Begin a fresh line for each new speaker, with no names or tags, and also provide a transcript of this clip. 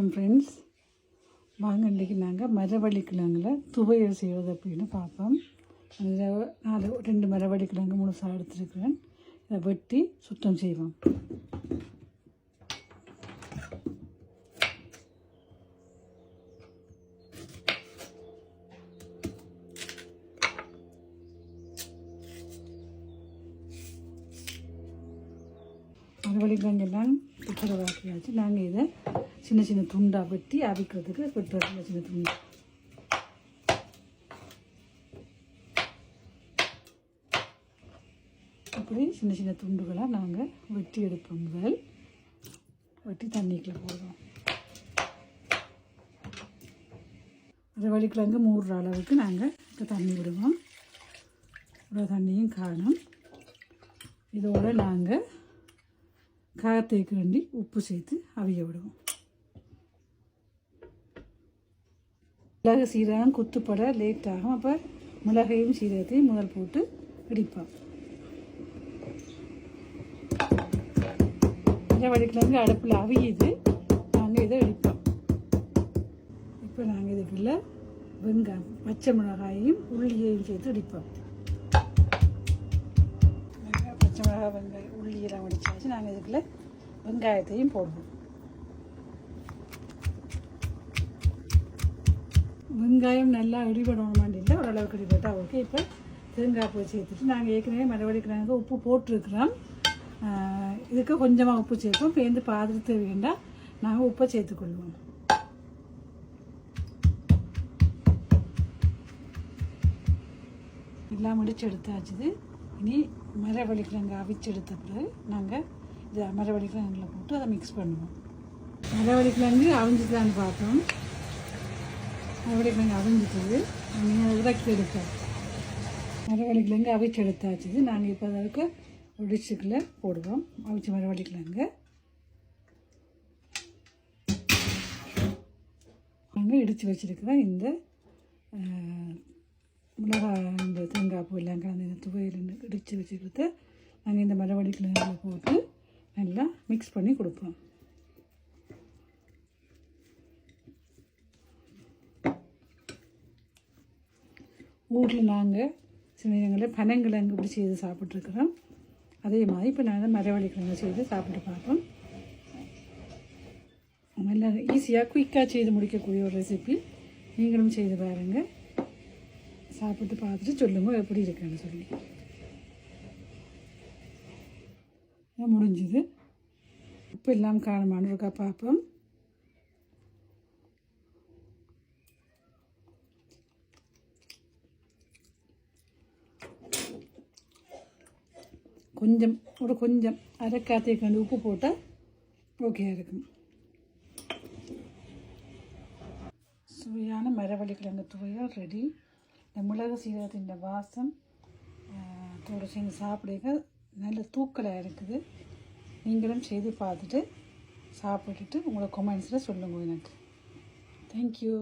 வணக்கம் ஃப்ரெண்ட்ஸ் வாங்க இன்றைக்கி நாங்கள் மரவள்ளி கிழங்குல துவையல் செய்கிறது அப்படின்னு பார்ப்போம். அதில் நாலு ரெண்டு மரவள்ளி கிழங்கு முழுசாக எடுத்துருக்கிறேன். இதை வெட்டி சுத்தம் செய்வோம். மரவள்ளி கிழங்கெல்லாம் துப்புரவாக்கியாச்சு நாங்கள் இதை சின்ன சின்ன துண்டாக வெட்டி அவிக்கிறதுக்கு வெட்டுற சின்ன சின்ன துண்டு. அப்படி சின்ன சின்ன துண்டுகளாக நாங்கள் வெட்டி எடுப்போம் முதல். வெட்டி தண்ணிக்குள்ள போடுவோம் அது வழிக்கிழங்கு மூடுற அளவுக்கு நாங்கள் இப்போ தண்ணி விடுவோம். இவ்வளோ தண்ணியும் காணும். இதோடு நாங்கள் காயத்துக்கு வேண்டி உப்பு சேர்த்து அவிய விடுவோம். மிளகு சீரகம் குத்துப்பட லேட் ஆகும். அப்போ மிளகையும் சீரகத்தையும் முதல் போட்டு இடிப்போம். வடிக்கிழங்கு அடுப்பில் அவியுது. நாங்கள் இதை இடிப்போம். இப்போ நாங்கள் இதுக்குள்ள வெங்காயம் பச்சை மிளகாயையும் உள்ளியையும் சேர்த்து இடிப்போம். பச்சை மிளகாய் வெங்காயம் உள்ளியெல்லாம் வடிச்சாச்சு. நாங்கள் இதுக்குள்ள வெங்காயத்தையும் போடுவோம் வெங்காயம் நல்லா இடிபடணுமான்னு இல்லை ஓரளவுக்கு இடிபட்டால் ஓகே இப்போ தேங்காய் பூ சேர்த்துட்டு நாங்கள் ஏற்கனவே மரவடிக்கிறாங்க உப்பு போட்டிருக்கிறோம். இதுக்கு கொஞ்சமாக உப்பு சேர்ப்போம். பேருந்து பாத்திரத்து வேண்டாம் நாங்கள் உப்பை சேர்த்துக்கொள்வோம். எல்லாம் முடிச்சு எடுத்தாச்சுது இனி மரவள்ளிக்கிழங்கு அவிச்செடுத்த பிறகு நாங்கள் இதை மரவள்ளிக்கிழங்குல போட்டு அதை மிக்ஸ் பண்ணுவோம். மரவள்ளிக்கிழங்கு அவிஞ்சிக்கலான்னு பார்த்தோம். மரவள்ளிக்கிழங்கு அவிஞ்சிட்டது நீங்கள் இறக்கி எடுப்போம் மரவள்ளிக்கிழங்கு அவிச்சு எடுத்தாச்சுது நாங்கள் இப்போ அதற்கு ஒரு போடுவோம். அவிச்ச மரவள்ளிக்கிழங்கு நாங்கள் இடித்து வச்சுருக்கிற இந்த இந்த எல்லாம் கலந்து இந்த துவையில் இடித்து வச்சுக்கிறது நாங்கள் இந்த மரவள்ளி கிழங்குல போட்டு நல்லா மிக்ஸ் பண்ணி கொடுப்போம் ஊரில் நாங்கள் சில நேரங்களில் பனங்கிழங்கு இப்படி செய்து சாப்பிட்ருக்குறோம் அதே மாதிரி இப்போ நாங்கள் மரவள்ளி கிழங்கு செய்து சாப்பிட்டு பார்ப்போம் நல்லா ஈஸியாக குயிக்காக செய்து முடிக்கக்கூடிய ஒரு ரெசிபி நீங்களும் செய்து பாருங்கள் சாப்பிட்டு பார்த்துட்டு சொல்லுங்கள் எப்படி இருக்குன்னு சொல்லி. முடிஞ்சது முடிஞ்சுது. உப்பு எல்லாம் காணுமான்னு இருக்கா பார்ப்போம் கொஞ்சம் ஒரு கொஞ்சம் அரைக்காத்தைக்கு வந்து உப்பு போட்டால் ஓகேயா இருக்கும். சுவையான மரவள்ளி கிழங்கு துவையல் ரெடி இந்த மிளகு சீரகத்தின் வாசம் தோடு செஞ்சு சாப்பிடுங்க. நல்ல தூக்கலாக இருக்குது. நீங்களும் செய்து பார்த்துட்டு சாப்பிட்டுட்டு உங்களை கொமெண்ட்ஸில் சொல்லுங்கள் எனக்கு. தேங்க்யூ